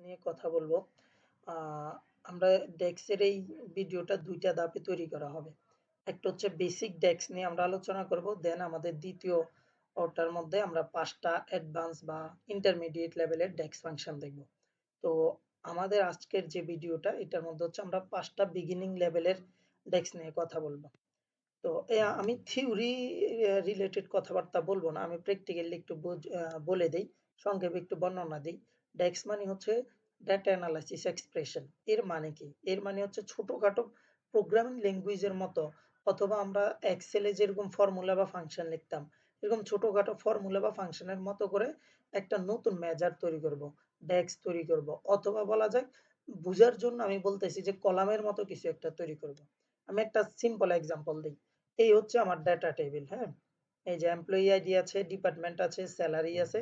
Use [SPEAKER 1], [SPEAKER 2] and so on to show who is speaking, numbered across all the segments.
[SPEAKER 1] নিয়ে কথা বলব। আমরা ডেস্কের এই ভিডিওটা ২ টা ধাপে তৈরি করা হবে। একটা হচ্ছে বেসিক ডেস্ক নিয়ে আমরা আলোচনা করব। দেন আমাদের ২য় ওটার মধ্যে আমরা ৫ টা অ্যাডভান্স বা ইন্টারমিডিয়েট লেভেলের ডেস্ক ফাংশন দেখব। তো আমাদের আজকের যে ভিডিওটা, এটার মধ্যে হচ্ছে আমরা ৫ টা বিগিনিং লেভেলের ডেস্ক নিয়ে কথা বলব। তো আমি থিওরি রিলেটেড কথাবার্তা বলব না। আমি প্র্যাকটিক্যালি একটু বলে দেই। সংক্ষেপে একটু বর্ণনা দেই। ডেক্স মানে হচ্ছে ডেটা অ্যানালাইসিস এক্সপ্রেশন। এর মানে কি? এর মানে হচ্ছে ছোটখাটো প্রোগ্রামিং ল্যাঙ্গুয়েজের মতো অথবা আমরা এক্সেলে যেরকম ফর্মুলা বা ফাংশন লিখতাম, এরকম ছোটখাটো ফর্মুলা বা ফাংশনের মতো করে একটা নতুন মেজার তৈরি করব। ডেক্স তৈরি করব। অথবা বলা যায় বুঝার জন্য আমি বলতেছি যে কলামের মতো কিছু একটা তৈরি করব। আমি একটা সিম্পল এক্সাম্পল দেই। এই হচ্ছে আমার ডেটা টেবিল, হ্যাঁ? এই যে এমপ্লয়ি আইডি আছে, ডিপার্টমেন্ট আছে, স্যালারি আছে,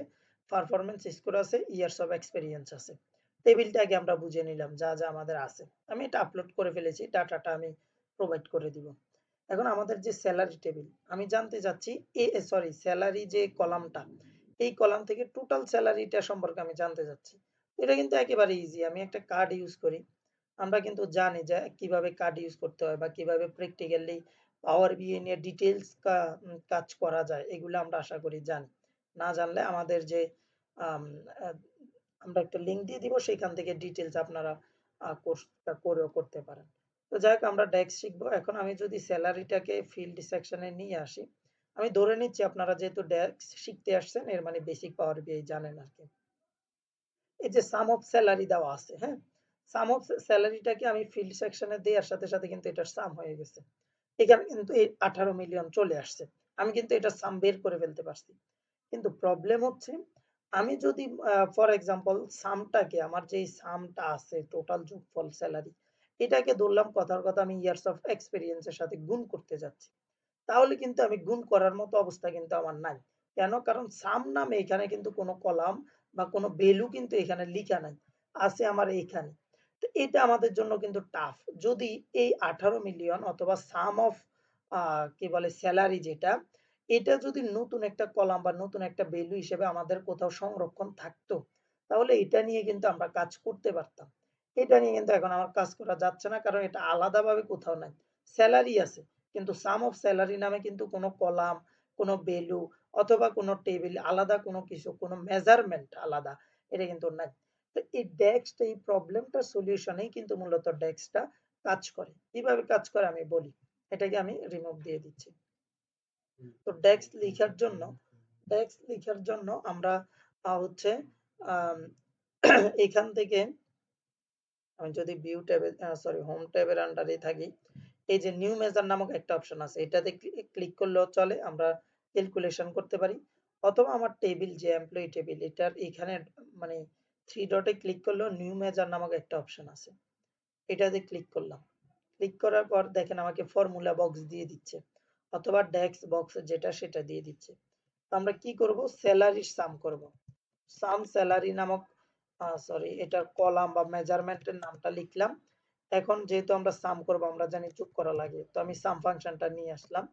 [SPEAKER 1] পারফরম্যান্স স্কোর আছে, ইয়ার্স অফ এক্সপেরিয়েন্স আছে। টেবিলটা আগে আমরা বুঝে নিলাম যা, যা আমাদের আছে। আমি এটা আপলোড করে ফেলেছি। ডাটাটা আমি প্রোভাইড করে দিব। এখন আমাদের যে সেলারি টেবিল, আমি জানতে চাচ্ছি এ সরি সেলারি যে কলামটা, এই কলাম থেকে টোটাল সেলারিটা সম্পর্কে আমি জানতে চাচ্ছি। এটা কিন্তু একেবারে ইজি। আমি একটা কার্ড ইউজ করি। আমরা কিন্তু জানি যে কীভাবে কার্ড ইউজ করতে হয় বা কীভাবে প্র্যাকটিক্যালি পাওয়ার বিএ নিয়ে ডিটেইলস কা কাজ করা যায় এগুলো আমরা আশা করি জানি। না জানলে আমাদের যে আমরা একটা লিঙ্ক দিয়ে দিব সেখান থেকে ডিটেইলস আপনারা কোর্সটা করেও করতে পারেন। তো যাই হোক আমরা ডেক্স শিখব। এখন আমি যদি সেলারিটাকে ফিল্ড সেকশনে নিয়ে আসি, আমি ধরে নিচ্ছি আপনারা যেহেতু ডেক্স শিখতে আসছেন এর মানে বেসিক পাওয়ার বিআই জানেন আরকি। এই যে সাম অফ সেলারি দেওয়া আছে, হ্যাঁ? সাম অফ সেলারিটাকে আমি ফিল্ড সেকশনে দেওয়ার সাথে, সাথে কিন্তু এটার সাম হয়ে গেছে। এখানে কিন্তু এই 18 মিলিয়ন চলে আসছে। আমি কিন্তু এটার সাম বের করে ফেলতে পারছি। কিন্তু প্রবলেম হচ্ছে আমি যদি ফর এক্সাম্পল সামটাকে আমার যেই সামটা আছে টোটাল যোগফল সেলারি এটাকে ধরলাম কথার কথা আমি ইয়ার্স অফ এক্সপেরিয়েন্স এর সাথে গুণ করতে যাচ্ছি। তাহলে কিন্তু আমি গুণ করার মতো অবস্থা কিন্তু আমার নাই। কেন? কারণ সাম নামে এখানে কিন্তু কোনো কলাম বা কোনো ভ্যালু কিন্তু এখানে লিখা নাই। আছে আমার এইখানে। তো এটা আমাদের জন্য কিন্তু টাফ। যদি এই 18 মিলিয়ন অথবা সাম অফ কি বলে সেলারি যেটা, এটা যদি নতুন একটা কলাম বা নতুন একটা ভ্যালু হিসেবে আমাদের কোথাও সংরক্ষণ থাকতো, তাহলে এটা নিয়ে কিন্তু আমরা কাজ করতে পারতাম। এটা নিয়ে কিন্তু এখন আমার কাজ করা যাচ্ছে না কারণ এটা আলাদাভাবে কোথাও নাই। সেলারি আছে। কিন্তু সাম অফ সেলারি নামে কিন্তু কোনো কলাম, কোনো ভ্যালু অথবা কোনো টেবিল আলাদা কোনো কিছু, কোনো মেজারমেন্ট আলাদা এটা কিন্তু নাই। তো এই ডেক্সটা এই প্রবলেমটার সলিউশনেই কিন্তু মূলত ডেক্সটা কাজ করে। কীভাবে কাজ করে আমি বলি। এটাকে আমি রিমুভ দিয়ে দিচ্ছি। তো ডেক্স লিখার জন্য ডেক্স লিখার জন্য আমরা হচ্ছে এখান থেকে আমি যদি ভিউ ট্যাবে সরি হোম ট্যাবের আন্ডারে থাকি, এই যে নিউ মেজার নামক একটা অপশন আছে। এটাতে ক্লি ক্লিক করলেও চলে। আমরা ক্যালকুলেশন করতে পারি। অথবা আমার টেবিল যে এমপ্লয়ি টেবিল এটার এখানে মানে 3 ডটে ক্লিক করলেও নিউ মেজার নামক একটা অপশন আছে। এটাতে ক্লিক করলাম। ক্লিক করার পর দেখেন আমাকে ফর্মুলা বক্স দিয়ে দিচ্ছে। অথবা ডেক্স বক্স যেটা সেটা দিয়ে দিচ্ছে। আমরা কি করব? সেলারির সাম করব। সাম সেলারি নামক সরি এটার কলাম বা মেজারমেন্টের নামটা লিখলাম। এখন যেহেতু আমরা সাম করব, আমরা জানি যোগ করা লাগে। তো আমি সাম ফাংশনটা নিয়ে আসলাম।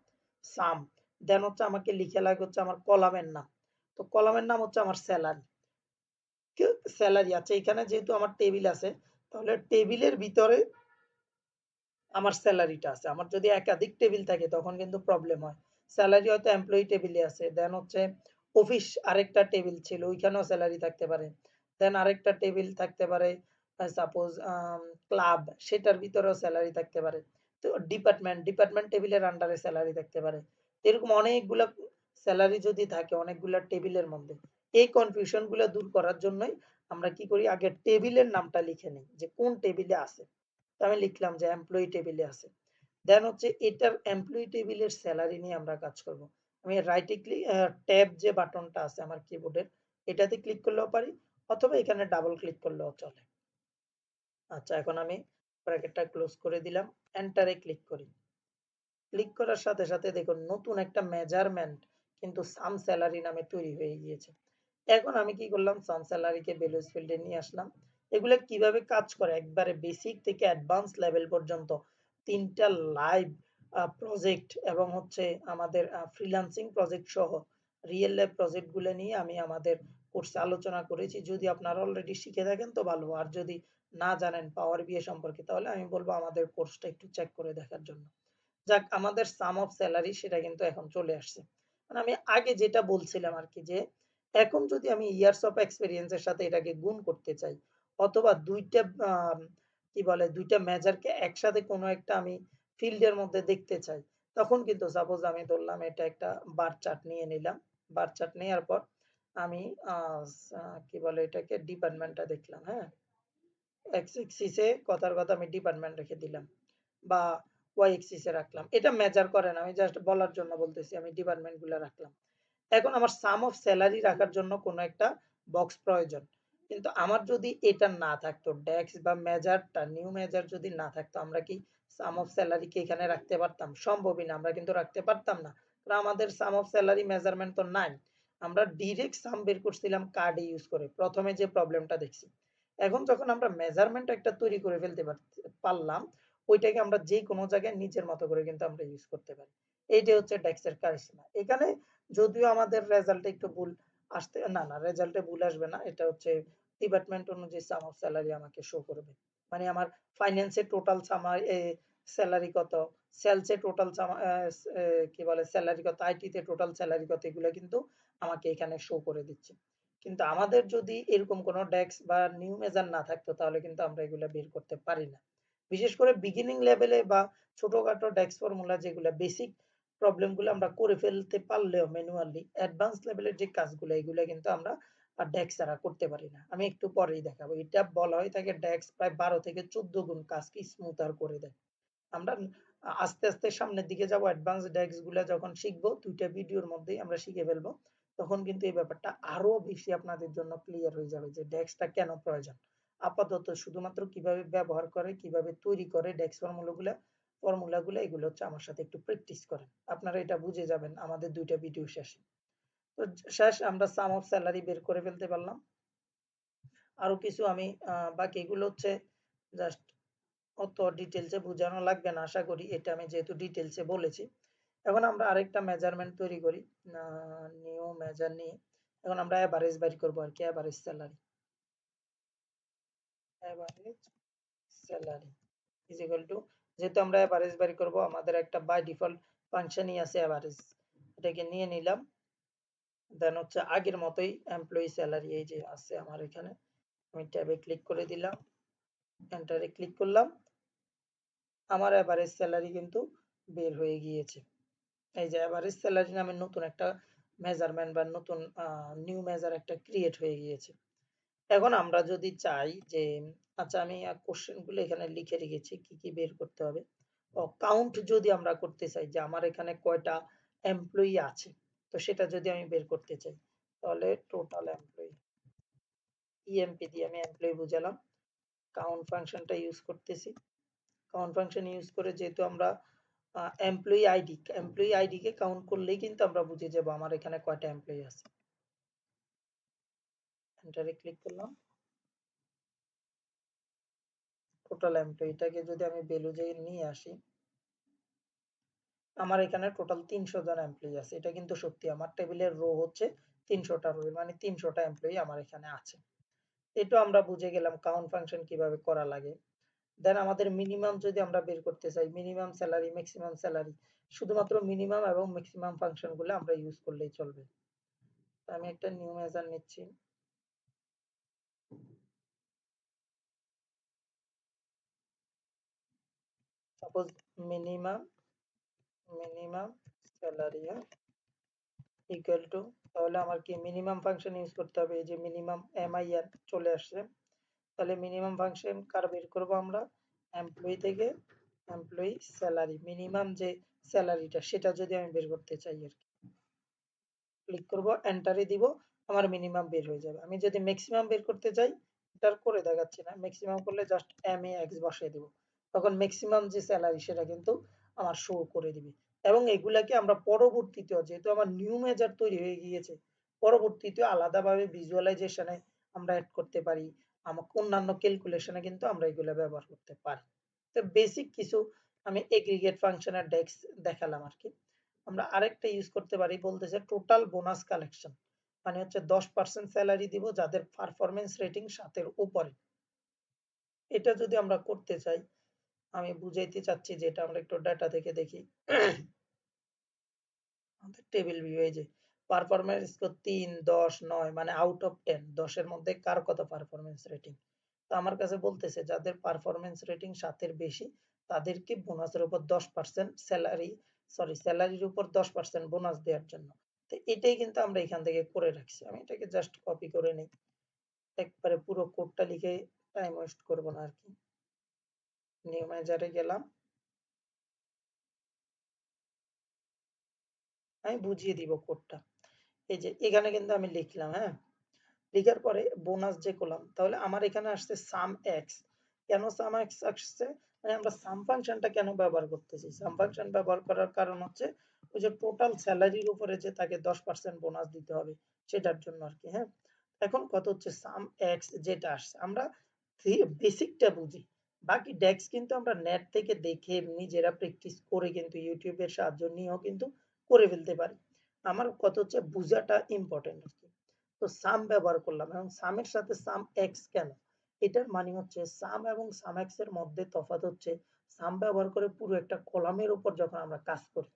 [SPEAKER 1] সাম দেন হচ্ছে আমাকে লিখা লাগে হচ্ছে আমার কলামের নাম। তো কলামের নাম হচ্ছে আমার স্যালারি স্যালারি আচ্ছা এখানে যেহেতু আমার টেবিল আছে, তাহলে টেবিলের ভিতরে আমার সেলারিটা আছে। আমার যদি একাধিক টেবিল থাকে তখন কিন্তু প্রবলেম হয়। সেলারি হয়তো এমপ্লয়ি টেবিলে আছে। দেন হচ্ছে অফিস আরেকটা টেবিল ছিল ওইখানেও সেলারি থাকতে পারে। দেন আরেকটা টেবিল থাকতে পারে সাপোজ ক্লাব সেটার ভিতরেও সেলারি থাকতে পারে। তো ডিপার্টমেন্ট, ডিপার্টমেন্ট টেবিলের আন্ডারে স্যালারি থাকতে পারে। এরকম অনেকগুলা স্যালারি যদি থাকে অনেকগুলা টেবিলের মধ্যে, এই কনফিউশনগুলা দূর করার জন্যই আমরা কি করি আগে টেবিলের নামটা লিখে নেই যে কোন টেবিলে আছে। তো আমি লিখলাম যে এমপ্লয়ি টেবিলে আছে। দেন হচ্ছে এটার এমপ্লয়ি টেবিলের সেলারি নিয়ে আমরা কাজ করব। আমি রাইটে ক্লিক ট্যাব যে বাটনটা আছে আমার কিবোর্ডের এটাতে ক্লিক করলেও পারি অথবা এখানে ডাবল ক্লিক করলেও চলে। আচ্ছা এখন আমি ব্র্যাকেটটা ক্লোজ করে দিলাম। এন্টারে ক্লিক করি। ক্লিক করার সাথে, সাথে দেখুন নতুন একটা মেজারমেন্ট কিন্তু সাম স্যালারি নামে তৈরি হয়ে গিয়েছে। এখন আমি কি করলাম সাম সেলারিকে ভ্যালুস ফিল্ডে নিয়ে আসলাম। এগুলা কীভাবে কাজ করে একবারে বেসিক থেকে অ্যাডভান্স লেভেল পর্যন্ত ৩ টা লাইভ প্রজেক্ট এবং হচ্ছে আমাদের ফ্রিল্যান্সিং প্রজেক্ট সহ রিয়েল লাইফ প্রজেক্টগুলো নিয়ে আমি আমাদের কোর্সে আলোচনা করেছি। যদি আপনারা অলরেডি শিখে থাকেন তো ভালো। আর যদি না জানেন পাওয়ার বিএ সম্পর্কে, তাহলে আমি বলব আমাদের কোর্সটা একটু চেক করে দেখার জন্য। যাক, আমাদের সাম অফ সেলারি সেটা কিন্তু এখন চলে আসছে। মানে আমি আগে যেটা বলছিলাম আর কি যে, এখন যদি আমি ইয়ার্স অফ এক্সপেরিয়েন্স এর সাথে এটাকে গুণ করতে চাই অথবা ২ টা কি বলে ২ টা মেজারকে একসাথে কোনো একটা আমি ফিল্ডের মধ্যে দেখতে চাই। তখন কিন্তু সাপোজ আমি ধরলাম এটা একটা বার চার্ট নিয়ে নিলাম। বার চার্ট নেয়ার পর আমি কি বলে এটাকে ডিপার্টমেন্টটা দেখলাম, হ্যাঁ? এক্স এক্সিস কথার কথা আমি ডিপার্টমেন্ট রেখে দিলাম বা ওয়াই এক্সিস রাখলাম। এটা মেজার করে না। আমি জাস্ট বলার জন্য বলতেছি আমি ডিপার্টমেন্টগুলা রাখলাম। এখন আমার সাম অফ সেলারি রাখার জন্য কোনো একটা বক্স প্রয়োজন। কিন্তু আমার যদি এটা না থাকতো ডেক্স বা মেজারটা নিউ মেজার যদি না থাকতো আমরা কি সাম অফ সেলারি কি এখানে রাখতে পারতাম? সম্ভবই না। আমরা কিন্তু রাখতে পারতাম না। কারণ আমাদের সাম অফ সেলারি মেজারমেন্ট তো নাই। আমরা ডিরেক্ট সাম বের করছিলাম কার্ড ইউস করে। ১ম এ যে প্রবলেমটা দেখছি। এখন যখন আমরা মেজারমেন্ট একটা তৈরি করে ফেলতে পারলাম, ওইটাকে আমরা যেকোনো জায়গায় নিজের মতো করে কিন্তু আমরা ইউজ করতে পারি। এইটাই হচ্ছে ডেক্স এর কারিশমা। এখানে যদিও আমাদের রেজাল্টে একটু ভুল আসতে না, না রেজাল্টে ভুল আসবে না। এটা হচ্ছে ডিপার্টমেন্ট অনুযায়ী সাম সেলারি আমাকে শো করবে। মানে আমার ফাইন্যান্স এর টোটাল সামা এ সেলারি কত, সেলস টোটাল কি বলে সেলারি কত, আইটি তে টোটাল সেলারি কত এগুলা কিন্তু আমাকে এখানে শো করে দিচ্ছে। কিন্তু আমাদের যদি এরকম কোনো ডেক্স বা নিউ মেজার না থাকতো তাহলে কিন্তু আমরা এগুলা বের করতে পারি না। বিশেষ করে বিগিনিং লেভেলে বা ছোটখাটো ডেক্স ফর্মুলা যেগুলা বেসিক প্রবলেমগুলো আমরা করে ফেলতে পারলেও ম্যানুয়ালি অ্যাডভান্স লেভেলের যে কাজগুলা এগুলা কিন্তু আমরা আ ডেক্স ছাড়া করতে পারি না। আমি একটু পরেই দেখাবো। এটা বলা হয়ে থাকে ডেক্স প্রায় ১২ থেকে ১৪ গুণ কাজকে স্মুথার করে দেয়। আমরা আস্তে, আস্তে সামনের দিকে যাব অ্যাডভান্স ডেক্সগুলা যখন শিখব ২ টা ভিডিওর মধ্যেই আমরা শিখে ফেলব। তখন কিন্তু এই ব্যাপারটা আরও বেশি আপনাদের জন্য ক্লিয়ার হয়ে যাবে যে ডেক্সটা কেন প্রয়োজন। আপাতত শুধুমাত্র কীভাবে ব্যবহার করে, কীভাবে তৈরি করে ডেক্স ফর্মুলাগুলা ফর্মুলাগুলা এগুলো হচ্ছে আমার সাথে একটু প্র্যাকটিস করেন। আপনারা এটা বুঝে যাবেন আমাদের ২ টা ভিডিও শেষে। তো শেষ আমরা সাম অফ স্যালারি বের করে ফেলতে পারলাম। আরও কিছু আমি বাকি এগুলো হচ্ছে জাস্ট অত ডিটেইলস বোঝানো লাগবে না, আশা করি। এটা আমি যেহেতু ডিটেইলস এ বলেছি। এখন আমরা আরেকটা মেজারমেন্ট তৈরি করি। নিউ মেজার নিয়ে এখন আমরা এভারেজ বের করব আরকি average salary. Average salary is equal to যেহেতু আমরা এভারেজ বের করব, আমাদের একটা বাই ডিফল্ট ফাংশনই আছে এভারেজ। এটাকে নিয়ে নিলাম। দেন হচ্ছে আগের মতোই এমপ্লয়ি স্যালারি এই যে আছে আমার এখানে। আমি ট্যাবে ক্লিক করে দিলাম। এন্টারে ক্লিক করলাম। আমার এভারেজ স্যালারি কিন্তু বের হয়ে গিয়েছে। এই যে এভারেজ স্যালারি নামে নতুন একটা মেজারমেন্ট বা নতুন নিউ মেজার একটা ক্রিয়েট হয়ে গিয়েছে। এখন আমরা যদি চাই যে আচ্ছা আমি কোশ্চেনগুলো এখানে লিখে রেখেছি কি, কি বের করতে হবে। কাউন্ট যদি আমরা করতে চাই যে আমার এখানে কয়টা এমপ্লয়ি আছে। তো সেটা যদি আমি বের করতে চাই তাহলে টোটাল এমপ্লয়ি ইএমপি দিয়ে আমি এমপ্লয়ি বুঝালাম। কাউন্ট ফাংশনটা ইউস করতেছি। কাউন্ট ফাংশন ইউস করে যেহেতু আমরা এমপ্লয়ি আইডি, এমপ্লয়ি আইডি কে কাউন্ট করলেই কিন্তু আমরা বুঝে যাব আমার এখানে কয়টা এমপ্লয়ি আছে। এন্টারে ক্লিক করলাম। টোটাল এমপ্লয়িটাকে যদি আমি ভ্যালুজে নিয়ে আসি আমার এখানে টোটাল ৩০০ জন এমপ্লয়ি আছে। এটা কিন্তু সত্যি আমার টেবিলের রো হচ্ছে ৩০০ টা রো মানে ৩০০ টা এমপ্লয়ি আমার এখানে আছে। এটাও আমরা বুঝে গেলাম কাউন্ট ফাংশন কীভাবে করা লাগে। দেন আমাদের মিনিমাম যদি আমরা বের করতে চাই মিনিমাম সেলারি, ম্যাক্সিমাম সেলারি শুধুমাত্র মিনিমাম এবং ম্যাক্সিমাম ফাংশনগুলো আমরা ইউস করলেই চলবে। আমি একটা নিউ মেজার নিচ্ছি। সাপোজ মিনিমাম মিনিমাম সেলারি হ্যাঁ ইকুয়াল টু তাহলে আমার কি মিনিমাম ফাংশন ইউজ করতে হবে? এই যে মিনিমাম এমআইএন চলে আসছে। তাহলে মিনিমাম ফাংশন কার বের করব আমরা? এমপ্লয়ি থেকে এমপ্লয়ি স্যালারি মিনিমাম যে স্যালারিটা সেটা যদি আমি বের করতে চাই আর কি। ক্লিক করব এন্টারে দিব, আমার মিনিমাম বের হয়ে যাবে। আমি যদি ম্যাক্সিমাম বের করতে চাই এটার করে দেখাচ্ছি না। ম্যাক্সিমাম করলে জাস্ট এম এ এক্স বসিয়ে দেব। তখন ম্যাক্সিমাম যে স্যালারি সেটা কিন্তু আমার শো করে দিবে। এবং এগুলাকে আমরা পরবর্তীতেও যেহেতু আমার নিউ মেজার তৈরি হয়ে গিয়েছে পরবর্তীতে আলাদাভাবে ভিজুয়ালাইজেশনে আমরা এড করতে পারি। আমার অন্যান্য ক্যালকুলেশনে কিন্তু আমরা এগুলো ব্যবহার করতে পারি। তো বেসিক কিছু আমি এগ্রিগেট ফাংশনের ডেক্স দেখালাম আর কি আমরা আরেকটা ইউজ করতে পারি বলতেছে টোটাল বোনাস কালেকশন মানে হচ্ছে 10% স্যালারি দিব যাদের পারফরম্যান্স রেটিং 7 এর উপরে। এটা যদি আমরা করতে চাই, আমি বুঝাইতে চাচ্ছি যে এটা আমরা একটু ডাটা থেকে দেখি। আমাদের টেবিল ভিউ এই যে পারফরম্যান্স স্কোর ৩, ১০, ৯ মানে আউট অফ 10 10 এর মধ্যে কার কত পারফরম্যান্স রেটিং। তো আমার কাছে বলতেছে যাদের পারফরম্যান্স রেটিং ৭ এর বেশি তাদেরকে বোনাসের উপর 10% স্যালারি সরি স্যালারির উপর 10% বোনাস দেওয়ার জন্য। তো এটাই কিন্তু আমরা এখান থেকে করে রাখছি। আমি এটাকে জাস্ট কপি করে নেই। একবারে পুরো কোডটা লিখে টাইম ওয়েস্ট করব না আরকি। নিউ ম্যানেজারে গেলাম। আমি বুঝিয়ে দিব কোডটা। এই যে এখানে কিন্তু আমি লিখলাম, হ্যাঁ? লিখার পরে বোনাস যে করলাম তাহলে আমার এখানে আসছে সাম এক্স কেন সাম এক্স আসছে মানে আমরা সাম ফাংশনটা কেন ব্যবহার করতেছি সাম ফাংশন ব্যবহার করার কারণ হচ্ছে ওই যে টোটাল স্যালারির উপরে যে তাকে দশ পার্সেন্ট বোনাস দিতে হবে সেটার জন্য আর কি হ্যাঁ এখন কত হচ্ছে সাম এক্স যেটা আসছে আমরা বেসিকটা বুঝি বাকি ডেক্স কিন্তু আমরা নেট থেকে দেখে নিজেরা প্র্যাকটিস করে কিন্তু ইউটিউবের সাহায্য নিয়েও কিন্তু করে ফেলতে পারি। আমার কত হচ্ছে বুঝাটা ইম্পর্টেন্ট আর কি। তো সাম ব্যবহার করলাম এবং সামের সাথে সাম এক্স কেন? এটার মানে হচ্ছে সাম এবং সাম এক্সের মধ্যে তফাৎ হচ্ছে সাম ব্যবহার করে পুরো একটা কলামের উপর যখন আমরা কাজ করি,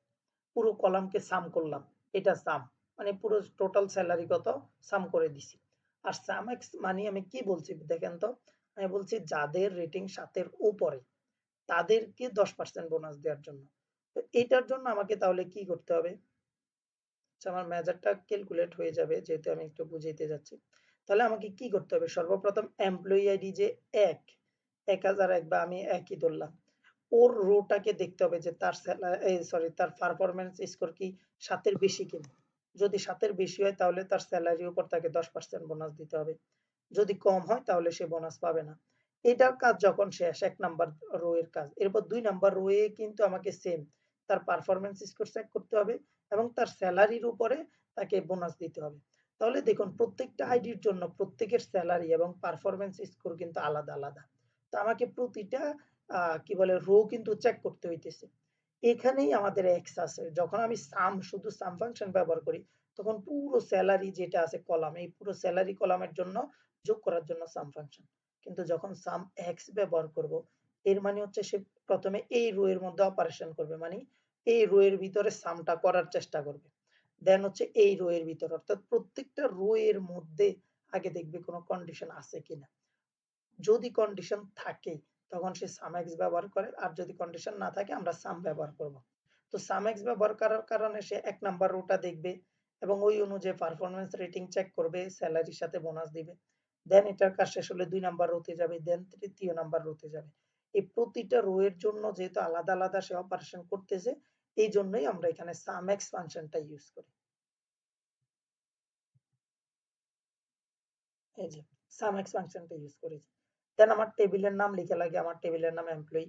[SPEAKER 1] পুরো কলামকে সাম করলাম, এটা সাম মানে পুরো টোটাল স্যালারি কত সাম করে দিছি। আর সাম এক্স মানে আমি কি বলছি দেখেন তো আমি বলছি যাদের রেটিং সাতের উপরে, তাদেরকে দশ পার্সেন্ট বোনাস দেওয়ার জন্য। তো এটার জন্য আমাকে তাহলে কি করতে হবে? আচ্ছা আমার মেজারটা ক্যালকুলেট হয়ে যাবে, যেহেতু আমি একটু বুঝাইতে যাচ্ছি। তাহলে আমাকে কি করতে হবে? সর্বপ্রথম এমপ্লয়ি আইডি যে এক এক হাজার এক বা আমি একই ধরলাম, ওর রোটাকে দেখতে হবে যে তার সরি তার পারফরমেন্স স্কোর কি সাতের বেশি কিনা। যদি সাতের বেশি হয়, তাহলে তার স্যালারির উপর তাকে দশ পার্সেন্ট বোনাস দিতে হবে। যদি কম হয় তাহলে সে বোনাস পাবে না। এটার কাজ যখন শেষ, এক নাম্বার রো এর কাজ। এরপর দুই নাম্বার রো এ কিন্তু আমাকে সেম তার পারফরমেন্স স্কোর চেক করতে হবে এবং তার স্যালারির উপরে তাকে বোনাস দিতে হবে। তাহলে দেখুন, প্রত্যেকটা আইডির জন্য প্রত্যেকের স্যালারি এবং পারফরমেন্স স্কোর কিন্তু আলাদা আলাদা। তো আমাকে প্রতিটা কি বলে রো কিন্তু চেক করতে হইতেছে। এখানেই আমাদের এক্স আছে। যখন আমি সাম শুধু সাম ফাংশন ব্যবহার করি, তখন পুরো স্যালারি যেটা আছে কলাম এই পুরো স্যালারি কলামের জন্য যোগ করার জন্য সাম ফাংশন কিন্তু যখন সাম এক্স ব্যবহার করব, এর মানে হচ্ছে সে প্রথমে এই রো এর মধ্যে অপারেশন করবে মানে এই রো এর ভিতরে সামটা করার চেষ্টা করবে। দেন হচ্ছে এই রো এর ভিতরে, অর্থাৎ প্রত্যেকটা রো এর মধ্যে আগে দেখবে কোনো কন্ডিশন আছে কিনা। যদি কন্ডিশন থাকে, তখন সে সাম এক্স ব্যবহার করে, আর যদি কন্ডিশন না থাকে, আমরা সাম ব্যবহার করব। তো সাম এক্স ব্যবহার করার কারণে সে এক নাম্বার রোটা দেখবে এবং ওই অনুযায়ী পারফরমেন্স রেটিং চেক করবে স্যালারির সাথে বোনাস দিবে। দেন এটার কাজ শেষ হলে দুই নাম্বার রোতে যাবে দেন তৃতীয় নাম্বার রোতে যাবে। এই প্রতিটা রো এর জন্য যেহেতু আলাদা আলাদা সে অপারেশন করতেছে, এই জন্যই আমরা এখানে সাম এক্স ফাংশনটা ইউজ করি। এই যে সাম এক্স ফাংশনটা ইউজ করেছি। দেন আমার টেবিলের নাম লিখে লাগে, আমার টেবিলের নাম এমপ্লয়ি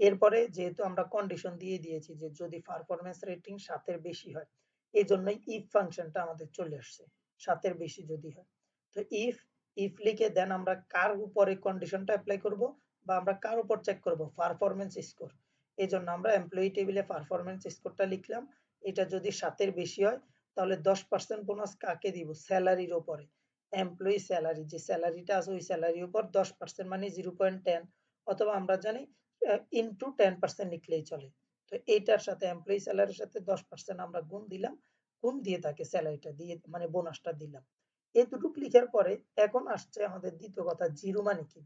[SPEAKER 1] এরপরে যেহেতু আমরা কন্ডিশন দিয়ে দিয়েছি যে যদি পারফরমেন্স রেটিং সাতের বেশি হয়, এই জন্যই ইফ ফাংশনটা আমাদের চলে আসছে, সাতের বেশি যদি হয়। তো ইফ ইফ লিখে দেন আমরা কার উপরে কন্ডিশনটা অ্যাপ্লাই করব বা আমরা কার উপর চেক করব? পারফরমেন্স স্কোর এই জন্য আমরা এমপ্লয়ি টেবিলে পারফরমেন্স স্কোরটা লিখলাম। এটা যদি সাতের বেশি হয়, তাহলে দশ পার্সেন্ট বোনাস কাকে দিব? স্যালারির উপরে। এমপ্লয়ি স্যালারি যে স্যালারিটা আছে ওই স্যালারির উপর দশ পার্সেন্ট মানে জিরো পয়েন্ট টেন অথবা আমরা জানি ইন্টু টেন পার্সেন্ট লিখলেই চলে। তো এইটার সাথে এমপ্লয়ি স্যালারির সাথে দশ পার্সেন্ট আমরা গুণ দিলাম। গুণ দিয়ে তাকে স্যালারিটা দিয়ে মানে বোনাসটা দিলাম। এতটুকু লিখার পরে এখন আসছে আমাদের দ্বিতীয় কথা, জিরো মানে কি?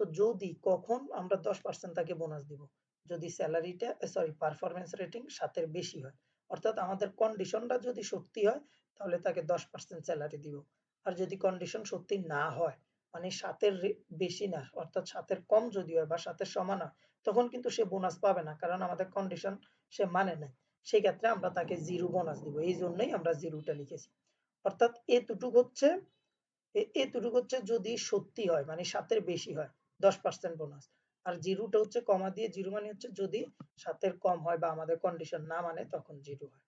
[SPEAKER 1] তো যদি কখন আমরা দশ পার্সেন্ট তাকে বোনাস দিব? যদি স্যালারিটা সরি পারফরমেন্স রেটিং সাতের বেশি হয়। অর্থাৎ আমাদের কন্ডিশনটা যদি সত্যি হয়, তাহলে তাকে দশ পার্সেন্ট স্যালারি দিব। আর যদি কন্ডিশন সত্যি না হয় মানে সাতের বেশি না, অর্থাৎ সাতের কম যদি হয় বা সাতের সমান হয়, তখন কিন্তু সে বোনাস পাবে না, কারণ আমাদের কন্ডিশন সে মানে নাই। সেই ক্ষেত্রে আমরা তাকে জিরো বোনাস দিব। এই জন্যই আমরা জিরোটা লিখেছি। অর্থাৎ এতটুকু হচ্ছে এতটুকু হচ্ছে যদি সত্যি হয় মানে সাতের বেশি হয়, দশ পার্সেন্ট বোনাস আর জিরোটা হচ্ছে কমা দিয়ে, জিরো মানে হচ্ছে যদি সাতের কম হয় বা আমাদের কন্ডিশন না মানে তখন জিরো হয়।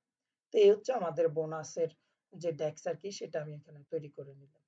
[SPEAKER 1] তো এই হচ্ছে আমাদের বোনাসের যে ডেক্স আর কি, সেটা আমি এখানে তৈরি করে নিলাম।